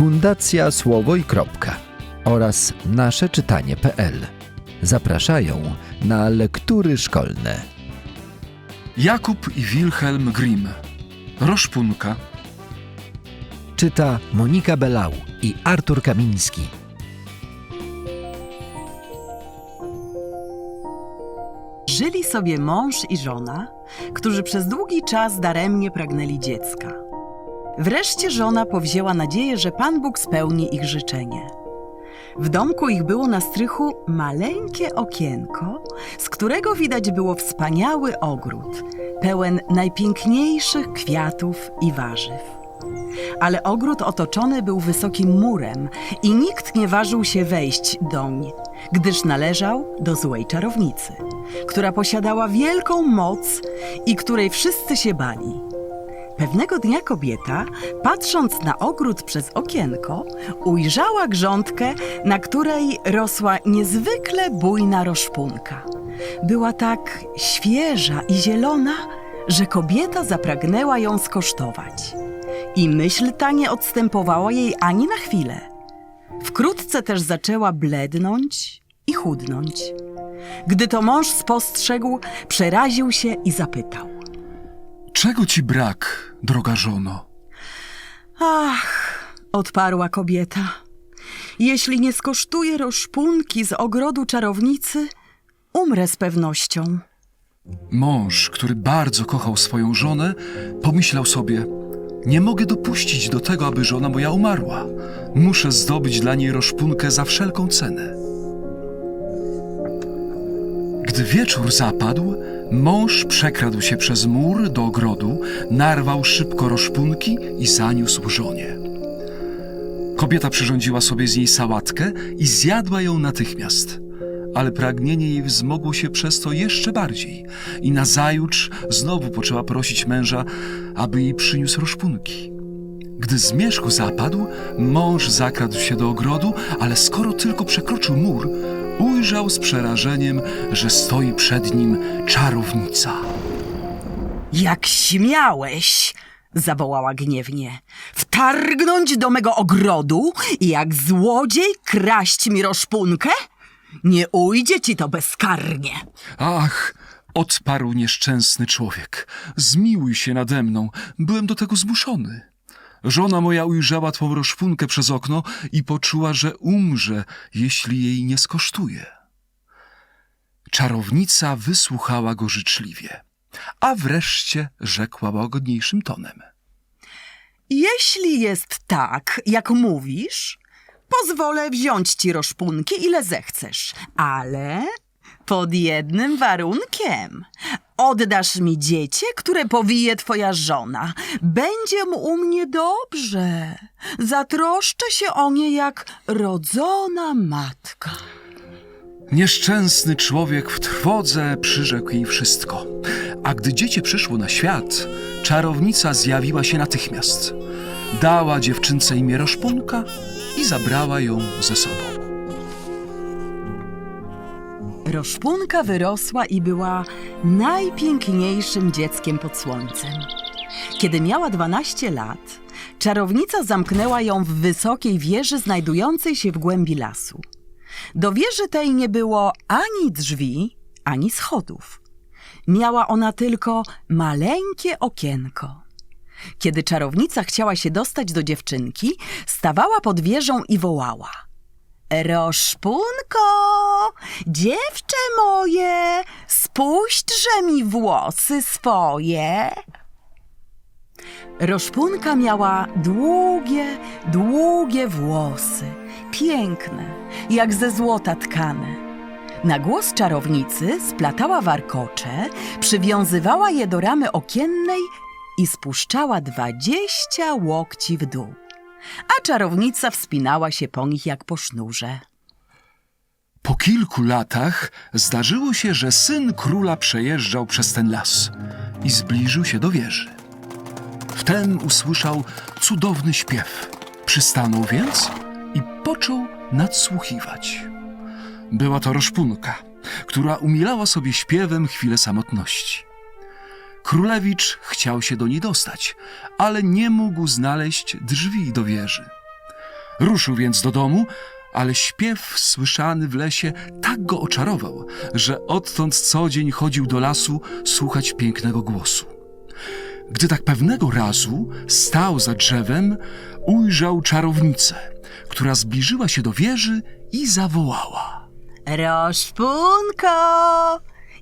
Fundacja Słowo i Kropka oraz nasze czytanie.pl zapraszają na lektury szkolne. Jakub i Wilhelm Grimm. Roszpunka. Czyta Monika Belał i Artur Kamiński. Żyli sobie mąż i żona, którzy przez długi czas daremnie pragnęli dziecka. Wreszcie żona powzięła nadzieję, że Pan Bóg spełni ich życzenie. W domku ich było na strychu maleńkie okienko, z którego widać było wspaniały ogród, pełen najpiękniejszych kwiatów i warzyw. Ale ogród otoczony był wysokim murem i nikt nie ważył się wejść doń, gdyż należał do złej czarownicy, która posiadała wielką moc i której wszyscy się bali. Pewnego dnia kobieta, patrząc na ogród przez okienko, ujrzała grządkę, na której rosła niezwykle bujna roszpunka. Była tak świeża i zielona, że kobieta zapragnęła ją skosztować. I myśl ta nie odstępowała jej ani na chwilę. Wkrótce też zaczęła blednąć i chudnąć. Gdy to mąż spostrzegł, przeraził się i zapytał. Czego ci brak, droga żono? Ach, odparła kobieta. Jeśli nie skosztuję roszpunki z ogrodu czarownicy, umrę z pewnością. Mąż, który bardzo kochał swoją żonę, pomyślał sobie: Nie mogę dopuścić do tego, aby żona moja umarła. Muszę zdobyć dla niej roszpunkę za wszelką cenę. Gdy wieczór zapadł, mąż przekradł się przez mur do ogrodu, narwał szybko roszpunki i zaniósł żonie. Kobieta przyrządziła sobie z niej sałatkę i zjadła ją natychmiast. Ale pragnienie jej wzmogło się przez to jeszcze bardziej i nazajutrz znowu poczęła prosić męża, aby jej przyniósł roszpunki. Gdy zmierzch zapadł, mąż zakradł się do ogrodu, ale skoro tylko przekroczył mur, ujrzał z przerażeniem, że stoi przed nim czarownica. Jak śmiałeś, zawołała gniewnie, wtargnąć do mego ogrodu i jak złodziej kraść mi roszpunkę? Nie ujdzie ci to bezkarnie. Ach, odparł nieszczęsny człowiek, zmiłuj się nade mną, byłem do tego zmuszony. Żona moja ujrzała twą roszpunkę przez okno i poczuła, że umrze, jeśli jej nie skosztuje. Czarownica wysłuchała go życzliwie, a wreszcie rzekła łagodniejszym tonem. Jeśli jest tak, jak mówisz, pozwolę wziąć ci roszpunki, ile zechcesz, ale pod jednym warunkiem. Oddasz mi dziecię, które powije twoja żona. Będzie mu u mnie dobrze. Zatroszczę się o nie jak rodzona matka. Nieszczęsny człowiek w trwodze przyrzekł jej wszystko. A gdy dziecię przyszło na świat, czarownica zjawiła się natychmiast. Dała dziewczynce imię Roszpunka i zabrała ją ze sobą. Roszpunka wyrosła i była najpiękniejszym dzieckiem pod słońcem. Kiedy miała 12 lat, czarownica zamknęła ją w wysokiej wieży znajdującej się w głębi lasu. Do wieży tej nie było ani drzwi, ani schodów. Miała ona tylko maleńkie okienko. Kiedy czarownica chciała się dostać do dziewczynki, stawała pod wieżą i wołała – Roszpunko, dziewczę moje, spuśćże mi włosy swoje. Roszpunka miała długie, długie włosy, piękne, jak ze złota tkane. Na głos czarownicy splatała warkocze, przywiązywała je do ramy okiennej i spuszczała dwadzieścia łokci w dół a czarownica wspinała się po nich jak po sznurze. Po kilku latach zdarzyło się, że syn króla przejeżdżał przez ten las i zbliżył się do wieży. Wtem usłyszał cudowny śpiew. Przystanął więc i począł nadsłuchiwać. Była to roszpunka, która umilała sobie śpiewem chwilę samotności. Królewicz chciał się do niej dostać, ale nie mógł znaleźć drzwi do wieży. Ruszył więc do domu, ale śpiew słyszany w lesie tak go oczarował, że odtąd co dzień chodził do lasu słuchać pięknego głosu. Gdy tak pewnego razu stał za drzewem, ujrzał czarownicę, która zbliżyła się do wieży i zawołała. Roszpunko,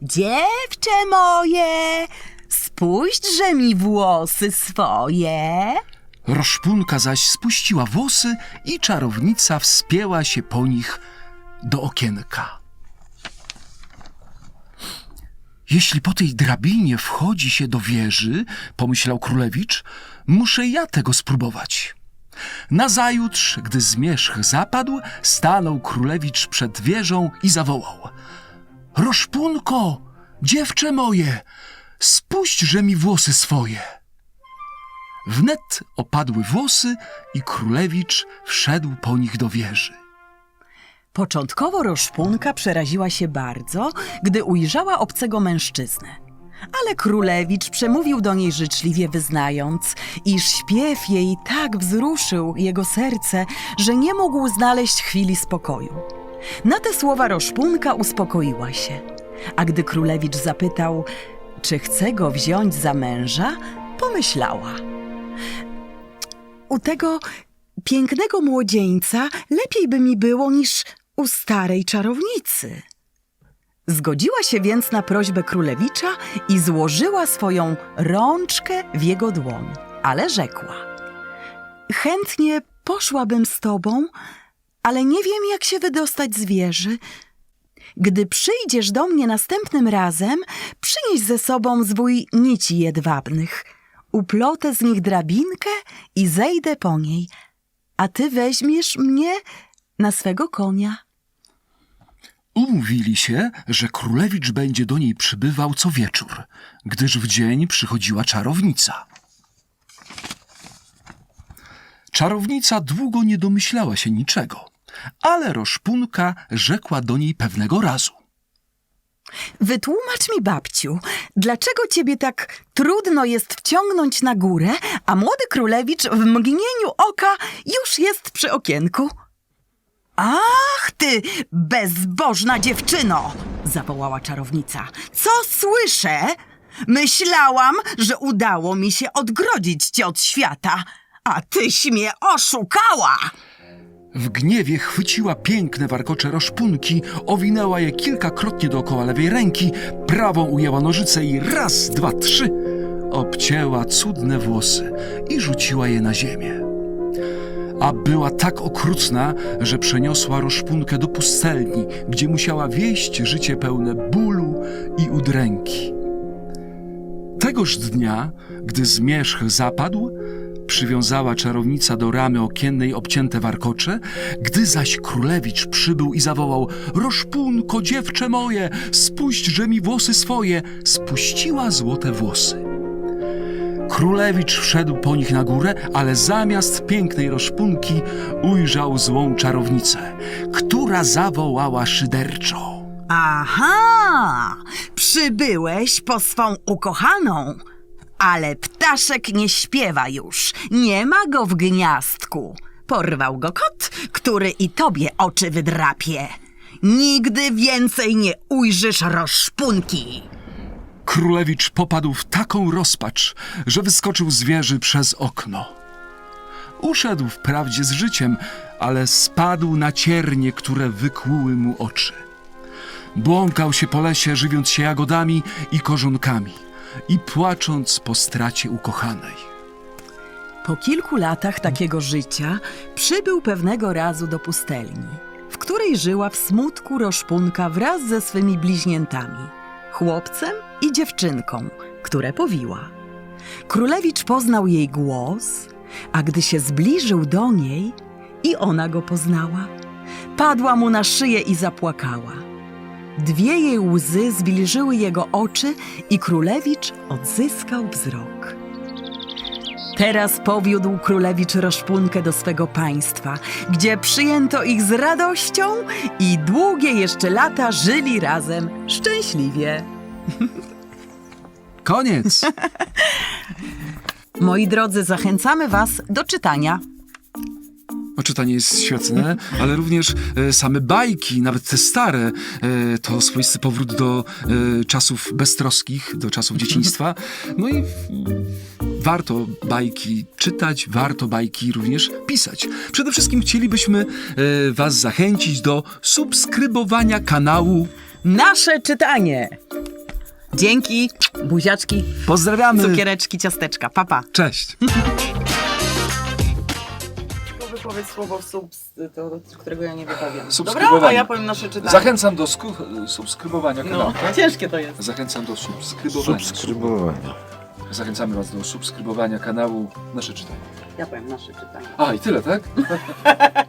dziewczę moje, spójrzże mi włosy swoje. Roszpunka zaś spuściła włosy i czarownica wspięła się po nich do okienka. Jeśli po tej drabinie wchodzi się do wieży, pomyślał królewicz, muszę ja tego spróbować. Nazajutrz, gdy zmierzch zapadł, stanął królewicz przed wieżą i zawołał: Roszpunko, dziewczę moje, spuśćże mi włosy swoje. Wnet opadły włosy i królewicz wszedł po nich do wieży. Początkowo Roszpunka przeraziła się bardzo, gdy ujrzała obcego mężczyznę. Ale królewicz przemówił do niej życzliwie, wyznając, iż śpiew jej tak wzruszył jego serce, że nie mógł znaleźć chwili spokoju. Na te słowa Roszpunka uspokoiła się. A gdy królewicz zapytał, czy chce go wziąć za męża, pomyślała. U tego pięknego młodzieńca lepiej by mi było niż u starej czarownicy. Zgodziła się więc na prośbę królewicza i złożyła swoją rączkę w jego dłoń, ale rzekła: Chętnie poszłabym z tobą, ale nie wiem, jak się wydostać z wieży. Gdy przyjdziesz do mnie następnym razem, przynieś ze sobą zwój nici jedwabnych. Uplotę z nich drabinkę i zejdę po niej, a ty weźmiesz mnie na swego konia. Umówili się, że królewicz będzie do niej przybywał co wieczór, gdyż w dzień przychodziła czarownica. Czarownica długo nie domyślała się niczego, ale Roszpunka rzekła do niej pewnego razu. Wytłumacz mi, babciu, dlaczego ciebie tak trudno jest wciągnąć na górę, a młody królewicz w mgnieniu oka już jest przy okienku? Ach, ty bezbożna dziewczyno! zawołała czarownica. Co słyszę? Myślałam, że udało mi się odgrodzić cię od świata, a tyś mnie oszukała! W gniewie chwyciła piękne warkocze roszpunki, owinęła je kilkakrotnie dookoła lewej ręki, prawą ujęła nożyce i raz, dwa, trzy obcięła cudne włosy i rzuciła je na ziemię. A była tak okrutna, że przeniosła roszpunkę do pustelni, gdzie musiała wieść życie pełne bólu i udręki. Tegoż dnia, gdy zmierzch zapadł, przywiązała czarownica do ramy okiennej obcięte warkocze, gdy zaś królewicz przybył i zawołał Roszpunko, dziewczę moje, spuśćże mi włosy swoje, spuściła złote włosy. Królewicz wszedł po nich na górę, ale zamiast pięknej roszpunki ujrzał złą czarownicę, która zawołała szyderczo. Aha! Przybyłeś po swą ukochaną. Ale ptaszek nie śpiewa już. Nie ma go w gniazdku. Porwał go kot, który i tobie oczy wydrapie. Nigdy więcej nie ujrzysz roszpunki. Królewicz popadł w taką rozpacz, że wyskoczył z wieży przez okno. Uszedł wprawdzie z życiem, ale spadł na ciernie, które wykłuły mu oczy. Błąkał się po lesie, żywiąc się jagodami i korzonkami i płacząc po stracie ukochanej. Po kilku latach takiego życia przybył pewnego razu do pustelni, w której żyła w smutku roszpunka wraz ze swymi bliźniętami, chłopcem i dziewczynką, które powiła. Królewicz poznał jej głos, a gdy się zbliżył do niej i ona go poznała, padła mu na szyję i zapłakała. Dwie jej łzy zwilżyły jego oczy i królewicz odzyskał wzrok. Teraz powiódł królewicz Roszpunkę do swego państwa, gdzie przyjęto ich z radością i długie jeszcze lata żyli razem szczęśliwie. Koniec! Moi drodzy, zachęcamy Was do czytania. Czytanie jest świetne, ale również e, same bajki, nawet te stare, e, to swoisty powrót do e, czasów beztroskich, do czasów dzieciństwa. No i warto bajki czytać, warto bajki również pisać. Przede wszystkim chcielibyśmy e, Was zachęcić do subskrybowania kanału. Nasze czytanie! Dzięki, buziaczki, Pozdrawiamy! cukiereczki, ciasteczka. Papa. Cześć! Wypowiedz słowo subs, to, którego ja nie wypowiem. Subskrybowanie. Dobra, a ja powiem nasze czytanie. Zachęcam do sku- subskrybowania kanału. No, ciężkie to jest. Zachęcam do subskrybowania. Subskrybowania. Zachęcamy Was do subskrybowania kanału Nasze Czytanie. Ja powiem nasze czytanie. A, i tyle, tak?